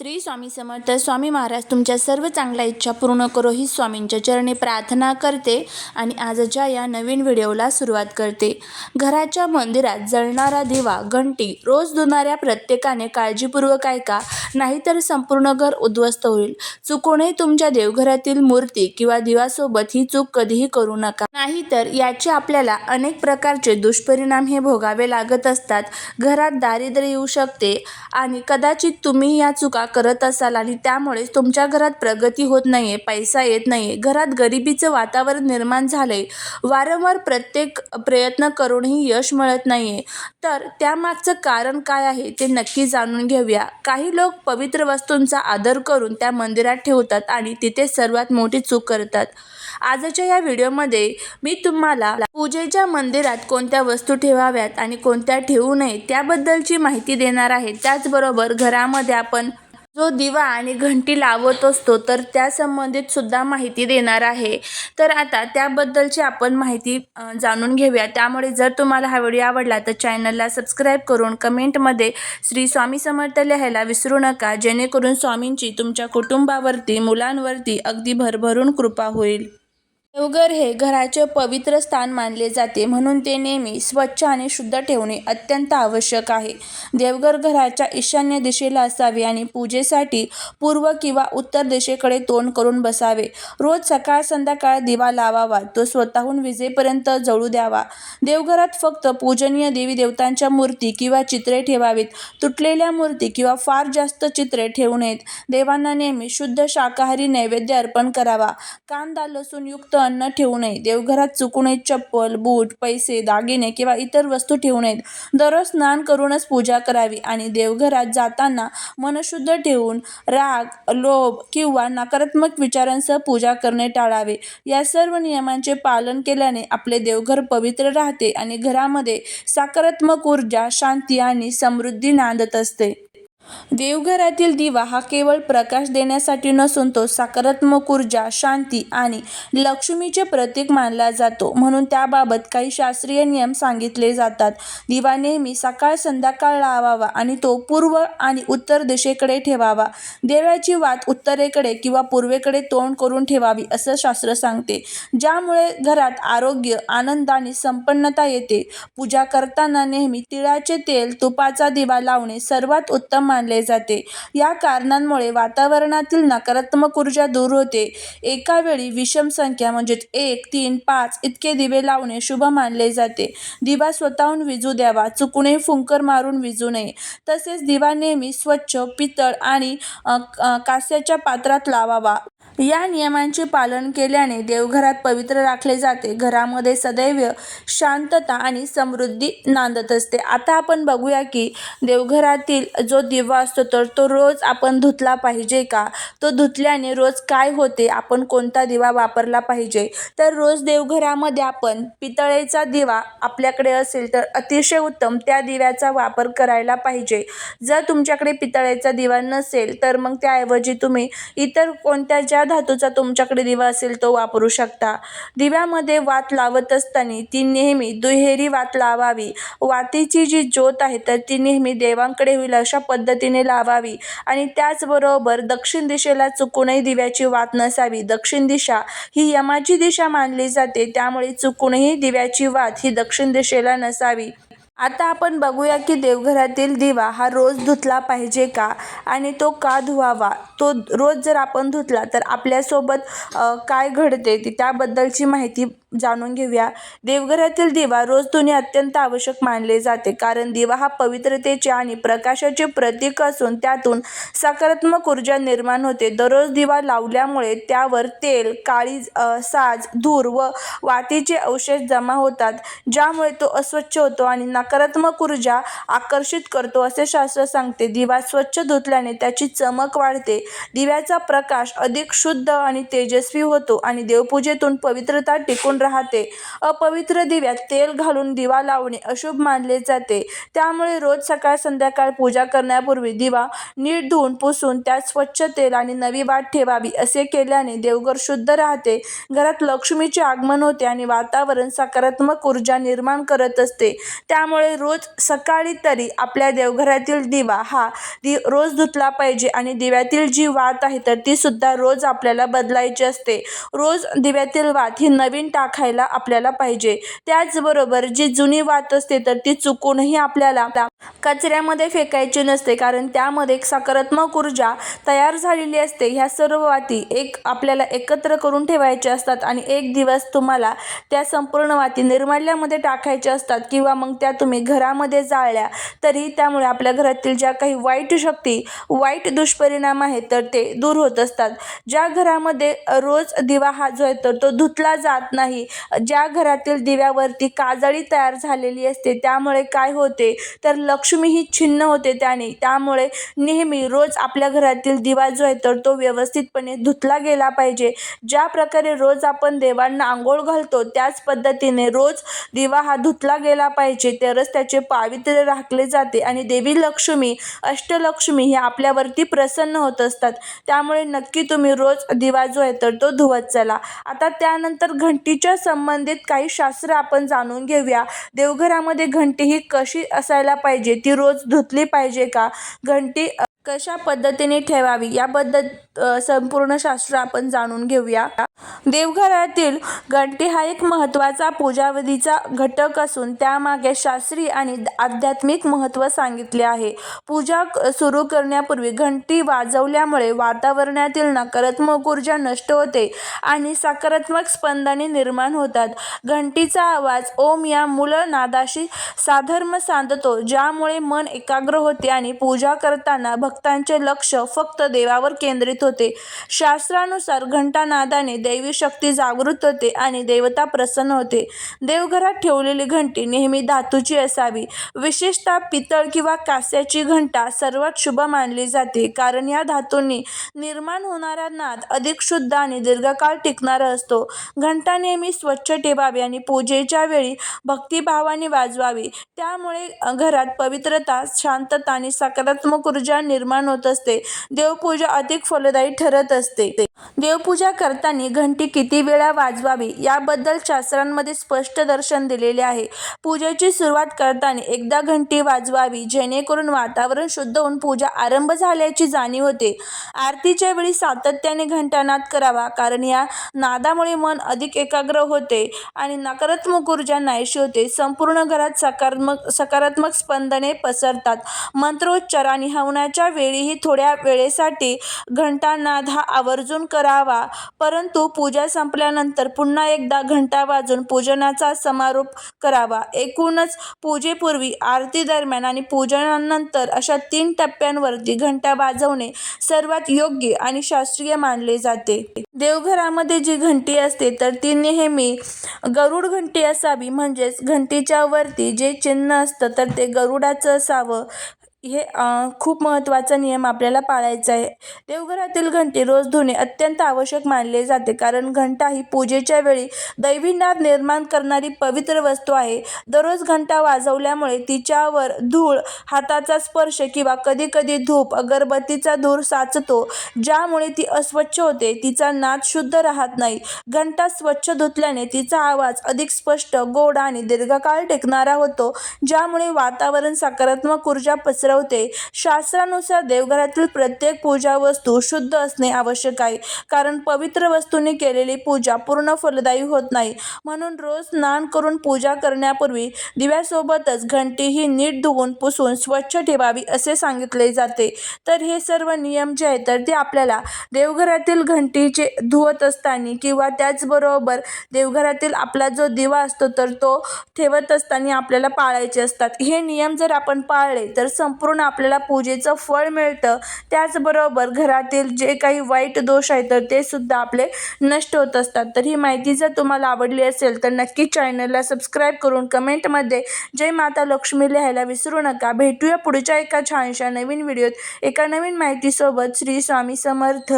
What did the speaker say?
श्री स्वामी समर्थ स्वामी महाराज तुमच्या सर्व चांगल्या इच्छा पूर्ण करो ही स्वामींच्या चरणी प्रार्थना करते आणि आजच्या या नवीन व्हिडिओला सुरुवात करते. घराच्या मंदिरात जळणारा दिवा घंटी रोज धुणाऱ्या प्रत्येकाने काळजीपूर्वक ऐका नाहीतर संपूर्ण घर उद्ध्वस्त होईल. चुकूनही तुमच्या देवघरातील मूर्ती किंवा दिवासोबत ही चूक कधीही करू नका. नाहीतर याचे आपल्याला अनेक प्रकारचे दुष्परिणाम हे भोगावे लागत असतात. घरात दारिद्र्य येऊ शकते आणि कदाचित तुम्ही या चुका करत असाल आणि त्यामुळे तुमच्या घरात प्रगती होत नाही आहे पैसा येत नाही आहे घरात गरिबीचं वातावरण निर्माण झालं आहे वारंवार प्रत्येक प्रयत्न करूनही यश मिळत नाही आहे तर त्यामागचं कारण काय आहे ते नक्की जाणून घेऊया. काही लोक पवित्र वस्तूंचा आदर करून त्या मंदिरात ठेवतात आणि तिथे सर्वात मोठी चूक करतात. आजच्या या व्हिडिओमध्ये मी तुम्हाला पूजेच्या मंदिरात कोणत्या वस्तू ठेवाव्यात आणि कोणत्या ठेवू नये त्याबद्दलची माहिती देणार आहे. त्याचबरोबर घरामध्ये आपण जो दिवा आणि घंटी लावत असतो तर त्या संबंधित सुद्धा माहिती देणार आहे. तर आता त्याबद्दलची आपण माहिती जाणून घेऊया. त्यामुळे जर तुम्हाला हा व्हिडिओ आवडला तर चॅनलला सबस्क्राईब करून कमेंटमध्ये श्री स्वामी समर्थ लिहायला विसरू नका. जेणेकरून स्वामींची तुमच्या कुटुंबावरती मुलांवरती अगदी भरभरून कृपा होईल. देवघर हे घराचे पवित्र स्थान मानले जाते. म्हणून ते नेहमी स्वच्छ आणि शुद्ध ठेवणे अत्यंत आवश्यक आहे. देवघर घराच्या ईशान्य दिशेला असावे आणि पूजेसाठी पूर्व किंवा उत्तर दिशेकडे तोंड करून बसावे. रोज सकाळ संध्याकाळ दिवा लावावा तो स्वतःहून विजेपर्यंत जळू द्यावा. देवघरात फक्त पूजनीय देवी देवतांच्या मूर्ती किंवा चित्रे ठेवावीत. तुटलेल्या मूर्ती किंवा फार जास्त चित्रे ठेवू नयेत. देवांना नेहमी शुद्ध शाकाहारी नैवेद्य अर्पण करावा. कांदा लसूण अन्न ठेवू नये. देवघरात चुकूनही चप्पल बूट पैसे दागिने किंवा इतर वस्तू ठेवू नयेत. दररोज स्नान करूनच पूजा करावी आणि देवघरात जाताना मनशुद्ध ठेवून राग लोभ किंवा नकारात्मक विचारांसह पूजा करणे टाळावे. या सर्व नियमांचे पालन केल्याने आपले देवघर पवित्र राहते आणि घरामध्ये सकारात्मक ऊर्जा शांती आणि समृद्धी नांदत असते. देवघरातील दिवा हा केवळ प्रकाश देण्यासाठी नसून तो सकारात्मक ऊर्जा शांती आणि लक्ष्मीचे प्रतीक मानला जातो. म्हणून त्याबाबत काही शास्त्रीय नियम सांगितले जातात. दिवा नेहमी सकाळ संध्याकाळ लावावा आणि तो पूर्व आणि उत्तर दिशेकडे ठेवावा. देवाची वात उत्तरेकडे किंवा पूर्वेकडे तोंड करून ठेवावी असं शास्त्र सांगते. ज्यामुळे घरात आरोग्य आनंद आणि संपन्नता येते. पूजा करताना नेहमी तिळाचे तेल तुपाचा दिवा लावणे सर्वात उत्तम मानले जाते. या कारणांमुळे वातावरणातील नकारात्मक ऊर्जा दूर होते. एका वेळी विषम संख्या म्हणजेच एक तीन पाच इतके दिवे लावणे शुभ मानले जाते. दिवा स्वतःहून विजू द्यावा चुकूनही फुंकर मारून विजू नये. तसेच दिवा नेहमी स्वच्छ पितळ आणि कास्याच्या पात्रात लावावा. या नियमांचे पालन केल्याने देवघरात पवित्र राखले जाते. घरामध्ये सदैव शांतता आणि समृद्धी नांदत असते. आता आपण बघूया की देवघरातील जो दिवा असतो तर तो रोज आपण धुतला पाहिजे का? तो धुतल्याने रोज काय होते? आपण कोणता दिवा वापरला पाहिजे? तर रोज देवघरामध्ये आपण पितळेचा दिवा आपल्याकडे असेल तर अतिशय उत्तम त्या दिव्याचा वापर करायला पाहिजे. जर तुमच्याकडे पितळेचा दिवा नसेल तर मग त्याऐवजी तुम्ही इतर कोणत्या ज्या धातूचा तुमच्याकडे दिवा असेल तो वापरू शकता. दिव्यामध्ये वात लावत असताना ती नेहमी दुहेरी वात लावावी. वातीची जी ज्योत आहे तर ती नेहमी देवांकडे होईल अशा पद्धतीने लावावी. आणि त्याचबरोबर दक्षिण दिशेला चुकूनही दिव्याची वात नसावी. दक्षिण दिशा ही यमाची दिशा मानली जाते त्यामुळे चुकूनही दिव्याची वात ही दक्षिण दिशेला नसावी. आता आपण बघूया की देवघरातील दिवा हा रोज धुतला पाहिजे का? आणि तो का धुवावा? तो रोज जर आपण धुतला तर आपल्यासोबत काय घडते? ती त्याबद्दलची माहिती जाणून घेऊया. देवघरातील दिवा रोज धुणे अत्यंत आवश्यक मानले जाते. कारण दिवा हा पवित्रतेचे आणि प्रकाशाचे प्रतीक असून त्यातून सकारात्मक ऊर्जा निर्माण होते. दररोज दिवा लावल्यामुळे त्यावर तेल काळी साज धूर व वातीचे अवशेष जमा होतात ज्यामुळे तो अस्वच्छ होतो आणि नकारात्मक ऊर्जा आकर्षित करतो असे शास्त्र सांगते. दिवा स्वच्छ धुतल्याने त्याची चमक वाढते. दिव्याचा प्रकाश अधिक शुद्ध आणि तेजस्वी होतो आणि देवपूजेतून पवित्रता टिकून राहते. अपवित्र दिव्यात तेल घालून दिवा लावणे अशुभ मानले जाते. त्यामुळे रोज सकाळ संध्याकाळ पूजा करण्यापूर्वी दिवा नीट धुवून पुसून त्यात स्वच्छ तेल आणि नवी वाट ठेवावी असे केल्याने देवघर शुद्ध राहते. घरात लक्ष्मीचे आगमन होते आणि वातावरण सकारात्मक ऊर्जा निर्माण करत असते. त्यामुळे रोज सकाळी तरी आपल्या देवघरातील दिवा हा दि रोज धुतला पाहिजे आणि दिव्यातील जी वात आहे तर ती सुद्धा रोज आपल्याला बदलायची असते. रोज दिव्यातील वात ही नवीन राखायला आपल्याला पाहिजे. त्याचबरोबर जी जुनी वात असते तर ती चुकूनही आपल्याला कचऱ्यामध्ये फेकायची नसते कारण त्यामध्ये एक सकारात्मक ऊर्जा तयार झालेली असते. ह्या सर्व वाती एक आपल्याला एकत्र करून ठेवायच्या असतात आणि एक दिवस तुम्हाला त्या संपूर्ण वाती निर्माल्यामध्ये टाकायच्या असतात किंवा मग त्या तुम्ही घरामध्ये जाळल्या तरी त्यामुळे आपल्या घरातील ज्या काही वाईट शक्ती वाईट दुष्परिणाम आहेत तर ते दूर होत असतात. ज्या घरामध्ये रोज दिवा हा जो आहे तर तो धुतला जात नाही. ज्या घरातील दिव्यावरती काजळी तयार झालेली असते त्यामुळे काय होते? तर लक्ष्मी ही छिन्न होते त्याने. त्यामुळे नेहमी रोज आपल्या घरातील दिवा जो आहे तर तो व्यवस्थितपणे धुतला गेला पाहिजे. ज्या प्रकारे रोज आपण देवांना आंघोळ घालतो त्याच पद्धतीने रोज दिवा हा धुतला गेला पाहिजे. तरच त्याचे पावित्र्य राखले जाते आणि देवी लक्ष्मी अष्टलक्ष्मी हे आपल्यावरती प्रसन्न होत असतात. त्यामुळे नक्की तुम्ही रोज दिवा जो आहे तर तो धुवत चला. आता त्यानंतर घंटीच्या संबंधित काही शास्त्र आपण जाणून घेऊया. देवघरामध्ये घंटी ही कशी असायला पाहिजे? ती रोज धुतली पाहिजे का? घंटी कशा पद्धतीने ठेवावी? याबद्दल संपूर्ण शास्त्र आपण जाणून घेऊया. देवघरातील घंटी हा एक महत्त्वाचा पूजाविधीचा घटक असून त्यामागे शास्त्रीय आणि आध्यात्मिक महत्त्व सांगितले आहे. पूजा सुरू करण्यापूर्वी घंटी वाजवल्यामुळे वातावरणातील नकारात्मक ऊर्जा नष्ट होते आणि सकारात्मक स्पंदने निर्माण होतात. घंटीचा आवाज ओम या मूल नादाशी साधर्म सांधतो ज्यामुळे मन एकाग्र होते आणि पूजा करताना भक्तांचे लक्ष फक्त देवावर केंद्रित होते. शास्त्रानुसार घंटानादाने दैवी शक्ती जागृत होते आणि देवता प्रसन्न होते. देवघरात ठेवलेली घंटी नेहमी धातूची असावी. विशेषतः पितळ किंवा कास्याची घंटा सर्वात शुभ मानली जाते कारण या धातूंनी निर्माण होणारा नाद अधिक शुद्ध आणि दीर्घकाळ टिकणारा असतो. घंटा नेहमी स्वच्छ ठेवावी आणि पूजेच्या वेळी भक्तिभावाने वाजवावी. त्यामुळे घरात पवित्रता शांतता आणि सकारात्मक ऊर्जा निर्माण निर्माण होत असते. देवपूजा अधिक फलदायी ठरत असते. देवपूजा करताना घंटी किती वेळा वाजवावी याबद्दल शास्त्रांमध्ये स्पष्ट दर्शन दिलेले आहे. पूजेची सुरुवात करताना एकदा घंटी वाजवावी जेणेकरून वातावरण शुद्ध होऊन पूजा आरंभ झाल्याची जाणीव होते. आरतीच्या वेळी सातत्याने घंटानाद करावा कारण या नादामुळे मन अधिक एकाग्र होते आणि नकारात्मक ऊर्जा नाहीशी होते. संपूर्ण घरात सकारात्मक सकारात्मक स्पंदने पसरतात. मंत्रोच्चार आणि हवनाच्या वेळीही थोड्या वेळेसाठी घंटानाद हा आवर्जून करावा. परंतु पूजा संपल्यानंतर पुन्हा एकदा घंटा वाजून पूजनाचा समारोप करावा. एकूणच पूजेपूर्वी आरती दरम्यान आणि पूजनानंतर अशा तीन टप्प्यांवरती घंटा वाजवणे सर्वात योग्य आणि शास्त्रीय मानले जाते. देवघरामध्ये जी घंटी असते तर ती नेहमी गरुड घंटी असावी. म्हणजेच घंटीच्या वरती जे चिन्ह असतं तर ते गरुडाचं असावं. हे खूप महत्त्वाचा नियम आपल्याला पाळायचा आहे. देवघरातील घंटी रोज धुणे अत्यंत आवश्यक मानले जाते कारण घंटा ही पूजेच्या वेळी दैवी नाद निर्माण करणारी पवित्र वस्तू आहे. दररोज घंटा वाजवल्यामुळे तिच्यावर धूळ हाताचा स्पर्श किंवा कधीकधी धूप अगरबत्तीचा धूर साचतो ज्यामुळे ती अस्वच्छ होते. तिचा नाद शुद्ध राहत नाही. घंटा स्वच्छ धुतल्याने तिचा आवाज अधिक स्पष्ट गोड आणि दीर्घकाळ टिकणारा होतो ज्यामुळे वातावरण सकारात्मक ऊर्जा पसर उतरवते शास्त्रानुसार देवघरातील प्रत्येक पूजा वस्तू शुद्ध असणे आवश्यक आहे. कारण पवित्र वस्तूंनी केलेली पूजा पूर्ण फलदायी होत नाही. म्हणून रोज स्नान करून पूजा करण्यापूर्वी दिव्यासोबतच घंटी ही नीट धुवून पुसून स्वच्छ ठेवावी असे सांगितले जाते. तर हे सर्व नियम जे आहेत तर ते आपल्याला देवघरातील घंटीचे धुवत असताना किंवा त्याचबरोबर देवघरातील आपला जो दिवा असतो तर तो ठेवत असताना आपल्याला पाळायचे असतात. हे नियम जर आपण पाळले तर संपूर्ण आपल्याला पूजेचं फळ मिळतं. त्याचबरोबर घरातील जे काही वाईट दोष आहेत तर ते सुद्धा आपले नष्ट होत असतात. तर ही माहिती जर तुम्हाला आवडली असेल तर नक्की चॅनलला सबस्क्राईब करून कमेंटमध्ये जय माता लक्ष्मी लिहायला विसरू नका. भेटूया पुढच्या एका छानशा नवीन व्हिडिओत. एका नवीन माहितीसोबत श्री स्वामी समर्थ.